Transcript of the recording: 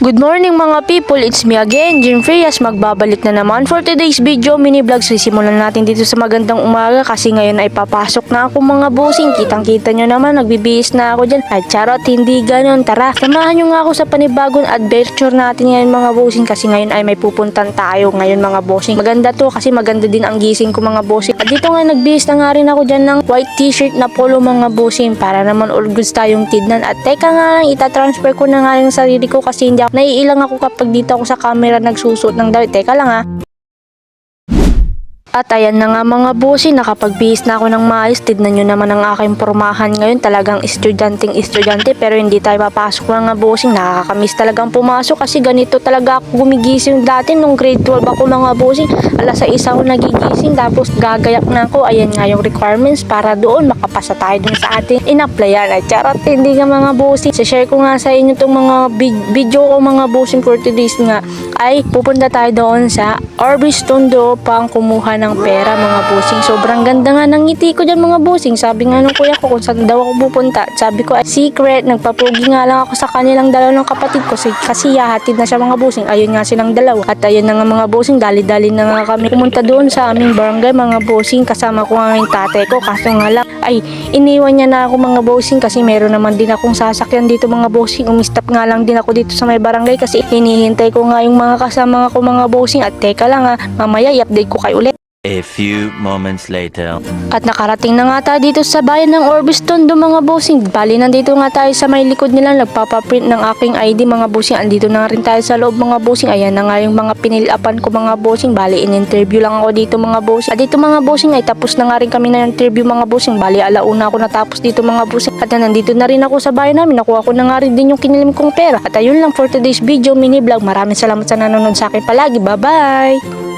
Good morning mga people, it's me again, Jim Frias. Magbabalik na naman for today's video, mini vlog. Sisimulan natin dito sa magandang umaga kasi ngayon ay papasok na ako mga bossing. Kitang kita nyo naman, nagbibihis na ako dyan. At charot, hindi ganon. Tara, samahan nyo nga ako sa panibagong adventure natin ngayon mga bossing kasi ngayon ay may pupuntan tayo ngayon mga bossing. Maganda to kasi maganda din ang gising ko mga bossing. At dito nga nagbihis na nga rin ako dyan ng white t-shirt na polo mga bossing para naman all goods tayong tidnan. At teka nga lang, itatransfer ko na nga rin sarili ko kasi hindi naiilang ako kapag dito ako sa camera nagsusuot ng damit. Teka lang ha. At ayan na nga mga bossy, nakapagbihis na ako ng maayos. Tignan nyo naman ang aking pormahan ngayon. Talagang estudyanteng estudyante pero hindi tayo papasok mga bossing. Nakakamiss talagang pumasok kasi ganito talaga ako gumigising dati nung grade 12 ako mga bossing. Alas sa isa ako nagigising tapos gagayak na ako. Ayan nga yung requirements para doon makapasa tayo dun sa ating in-applyan. At charot, hindi nga mga bossing. share ko nga sa inyo itong mga vid- video ko mga bossing for today's nga ay pupunta tayo doon sa Orbis Tondo upang kumuha ng pera mga bossing. Sobrang ganda nga ng ngiti ko dyan mga bossing. Sabi nga nung kuya ko kung saan daw ako pupunta. Sabi ko ay secret, nagpapugi nga lang ako sa kanilang dalaw ng kapatid ko kasi, yahatid na siya mga bossing. Ayun nga silang dalawa. At ayun na nga mga bossing, dali-dali na nga kami pumunta doon sa aming barangay mga bossing. Kasama ko nga yung tatay ko kaso nga lang ay iniwan niya na ako mga bossing kasi meron naman din akong sasakyan dito mga bossing. Umistap nga lang din ako dito sa may barangay kasi hinihintay ko nga yung mga kasama ko mga bossing. At teka lang ha, mamaya i-update ko kayo ulit. A few moments later. At nakarating na nga tayo dito sa bayan ng Orbis Tondo mga bossing. Bali nandito nga tayo sa may likod nila nagpapaprint ng aking ID mga bossing. Andito na rin tayo sa loob mga bossing. Ayan na nga yung mga pinilapan ko mga bossing. Bali in-interview lang ako dito mga bossing. At dito mga bossing ay tapos na nga rin kami na interview mga bossing. Bali alauna ako natapos dito mga bossing. At nandito na rin ako sa bayan namin. Nakuha ko na nga rin din yung kinilim kong pera. At ayun lang for today's video mini vlog. Maraming salamat sa nanonood sa akin palagi. Bye bye!